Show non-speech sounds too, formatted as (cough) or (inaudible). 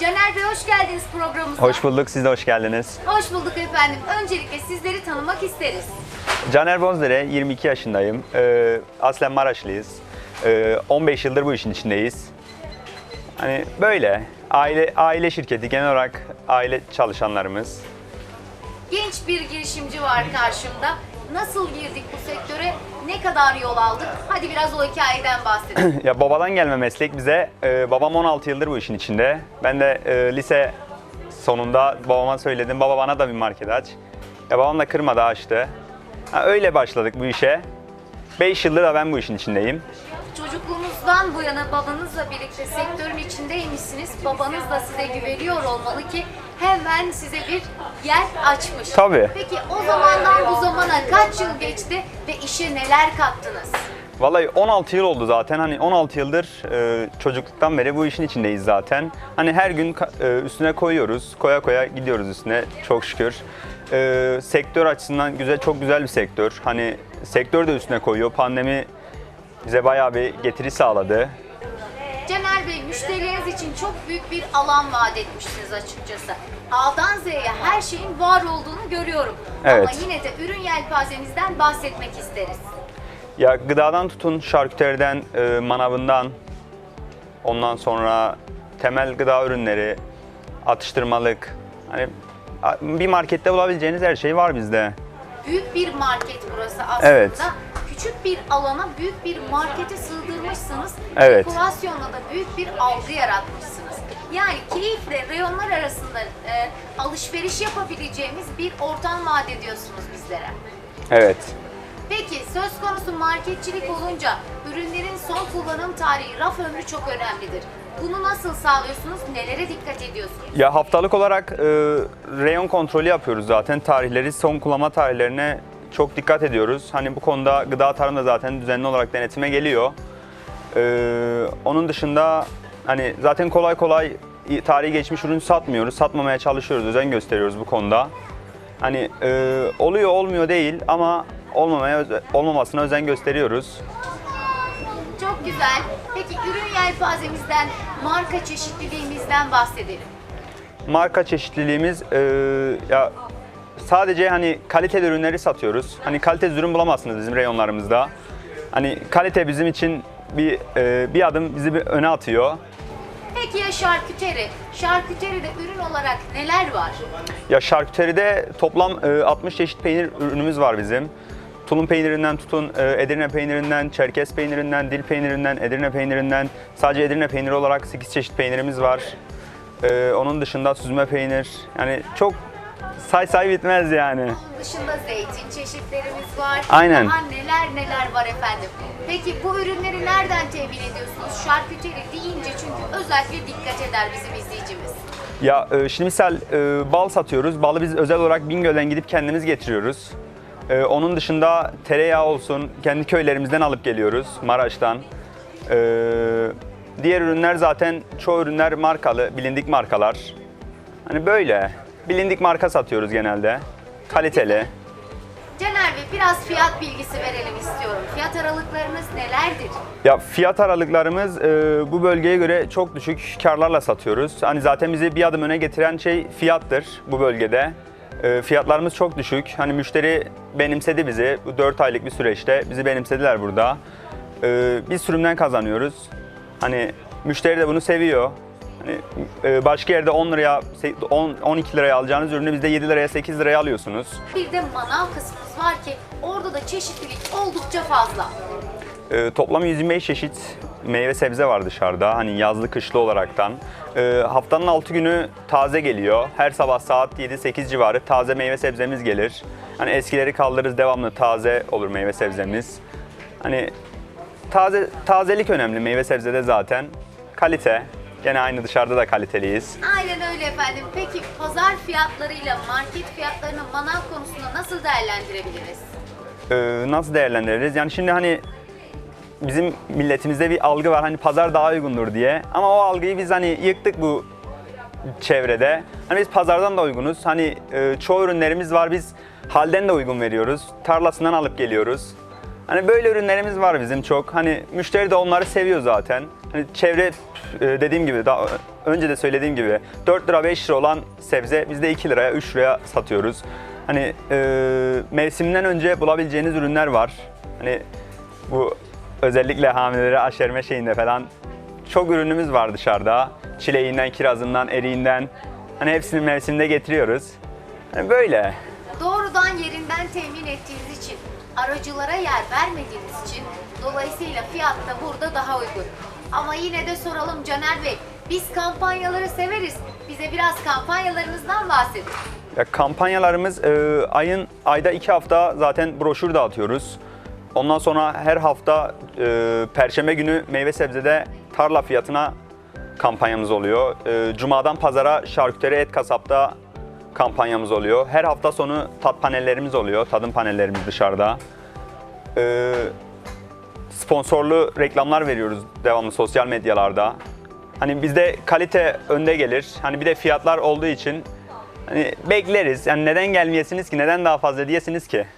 Caner Bey hoş geldiniz programımıza. Hoş bulduk, siz de hoş geldiniz. Hoş bulduk efendim. Öncelikle sizleri tanımak isteriz. Caner Bozdere, 22 yaşındayım. Ee, aslen Maraşlıyız. Ee, 15 yıldır bu işin içindeyiz. Hani böyle, aile aile şirketi, genel olarak aile çalışanlarımız. Genç bir girişimci var karşımda. Nasıl girdik bu sektöre? Ne kadar yol aldık? Hadi biraz o hikayeden bahsedelim. (clears throat) Ya babadan gelme meslek bize. Ee, babam 16 yıldır bu işin içinde. Ben de e, lise sonunda babama söyledim, baba bana da bir market aç. Ya babam da kırmadı açtı. Ha, öyle başladık bu işe. 5 yıldır da ben bu işin içindeyim. Çocukluğunuzdan bu yana babanızla birlikte sektörün içindeymişsiniz. Babanız da size güveniyor olmalı ki hemen size bir yer açmış. Tabii. Peki o zamandan bu zamana kaç yıl geçti ve işe neler kattınız? Vallahi 16 yıl oldu zaten. Hani 16 yıldır e, çocukluktan beri bu işin içindeyiz zaten. Hani her gün e, üstüne koyuyoruz. Koya koya gidiyoruz üstüne çok şükür. E, sektör açısından güzel çok güzel bir sektör. Hani sektör de üstüne koyuyor. Pandemi bize bayağı bir getiri sağladı. Caner Bey, müşterileriniz için çok büyük bir alan vaat etmişsiniz açıkçası. A'dan Z'ye her şeyin var olduğunu görüyorum. Evet. Ama yine de ürün yelpazemizden bahsetmek isteriz. Ya gıdadan tutun, şarküteriden, e, manavından, ondan sonra temel gıda ürünleri, atıştırmalık. Hani bir markette bulabileceğiniz her şey var bizde. Büyük bir market burası aslında. Evet. Küçük bir alana büyük bir markete sığdırmışsınız. Evet. Dekorasyonla da büyük bir algı yaratmışsınız. Yani keyifle reyonlar arasında e, alışveriş yapabileceğimiz bir ortam vaat ediyorsunuz bizlere. Evet. Peki söz konusu marketçilik olunca ürünlerin son kullanım tarihi, raf ömrü çok önemlidir. Bunu nasıl sağlıyorsunuz? Nelere dikkat ediyorsunuz? Ya haftalık olarak e, reyon kontrolü yapıyoruz zaten. Tarihleri, son kullanma tarihlerine çok dikkat ediyoruz. Hani bu konuda gıda tarım da zaten düzenli olarak denetime geliyor. E, onun dışında hani zaten kolay kolay tarihi geçmiş ürün satmıyoruz. Satmamaya çalışıyoruz, özen gösteriyoruz bu konuda. Hani e, oluyor olmuyor değil ama olmamaya olmamasına özen gösteriyoruz. Çok güzel. Peki ürün yelpazemizden, marka çeşitliliğimizden bahsedelim. marka çeşitliliğimiz e, ya sadece hani kaliteli ürünleri satıyoruz. Hani kalitesiz ürün bulamazsınız bizim reyonlarımızda. Hani kalite bizim için bir e, bir adım bizi bir öne atıyor. Peki ya şarküteri? Şarküteride ürün olarak neler var? Ya şarküteride toplam e, 60 çeşit peynir ürünümüz var bizim. Tulum peynirinden tutun, e, Edirne peynirinden, Çerkez peynirinden, Dil peynirinden, Edirne peynirinden, sadece Edirne peyniri olarak 8 çeşit peynirimiz var. E, onun dışında süzme peynir, yani çok say say bitmez yani. Bunun dışında zeytin çeşitlerimiz var. Aynen. Daha neler neler var efendim. Peki bu ürünleri nereden temin ediyorsunuz? Şarküteri deyince çünkü özellikle dikkat eder bizim izleyicimiz. Ya e, şimdi misal e, bal satıyoruz. Balı biz özel olarak Bingöl'den gidip kendimiz getiriyoruz. E, onun dışında tereyağı olsun kendi köylerimizden alıp geliyoruz Maraş'tan. E, diğer ürünler zaten çoğu ürünler markalı, bilindik markalar. Hani böyle bilindik marka satıyoruz genelde. Kaliteli. Caner Bey biraz fiyat bilgisi verelim istiyorum. Fiyat aralıklarınız nelerdir? Ya fiyat aralıklarımız e, bu bölgeye göre çok düşük karlarla satıyoruz. Hani zaten bizi bir adım öne getiren şey fiyattır bu bölgede. E, fiyatlarımız çok düşük. Hani müşteri benimsedi bizi. Bu 4 aylık bir süreçte bizi benimsediler burada. E, biz sürümden kazanıyoruz. Hani müşteri de bunu seviyor. Hani e, başka yerde 10 liraya 10 12 liraya alacağınız ürünü bizde 7 liraya 8 liraya alıyorsunuz. Bir de manav kısmımız var ki orada da çeşitlilik oldukça fazla. Ee, toplam 125 çeşit meyve sebze var dışarıda. Hani yazlı kışlı olaraktan. Ee, haftanın 6 günü taze geliyor. Her sabah saat 7-8 civarı taze meyve sebzemiz gelir. Hani eskileri kaldırırız devamlı taze olur meyve sebzemiz. Hani taze tazelik önemli meyve sebzede zaten. Kalite. Gene aynı dışarıda da kaliteliyiz. Aynen öyle efendim. Peki pazar fiyatlarıyla market fiyatlarını manav konusunda nasıl değerlendirebiliriz? Ee, nasıl değerlendiririz? Yani şimdi hani bizim milletimizde bir algı var hani pazar daha uygundur diye. Ama o algıyı biz hani yıktık bu çevrede. Hani biz pazardan da uygunuz. Hani e, çoğu ürünlerimiz var biz halden de uygun veriyoruz. Tarlasından alıp geliyoruz. Hani böyle ürünlerimiz var bizim çok. Hani müşteri de onları seviyor zaten. Hani çevre dediğim gibi daha önce de söylediğim gibi 4 lira 5 lira olan sebze biz de 2 liraya 3 liraya satıyoruz. Hani e, mevsimden önce bulabileceğiniz ürünler var. Hani bu özellikle hamilelere aşerme şeyinde falan çok ürünümüz var dışarıda. Çileğinden, kirazından, eriğinden. Hani hepsini mevsimde getiriyoruz. Hani böyle. Doğrudan yerinden temin ettiğiniz için, aracılara yer vermediğiniz için dolayısıyla fiyat da burada daha uygun. Ama yine de soralım Caner Bey, biz kampanyaları severiz. Bize biraz kampanyalarınızdan bahsedin. Ya kampanyalarımız e, ayın ayda iki hafta zaten broşür dağıtıyoruz. Ondan sonra her hafta e, Perşembe günü meyve sebzede tarla fiyatına kampanyamız oluyor. E, Cuma'dan pazara şarküteri et kasapta kampanyamız oluyor. Her hafta sonu tat panellerimiz oluyor. Tadım panellerimiz dışarıda. E, sponsorlu reklamlar veriyoruz devamlı sosyal medyalarda. Hani bizde kalite önde gelir. Hani bir de fiyatlar olduğu için hani bekleriz. Yani neden gelmeyesiniz ki? Neden daha fazla diyesiniz ki?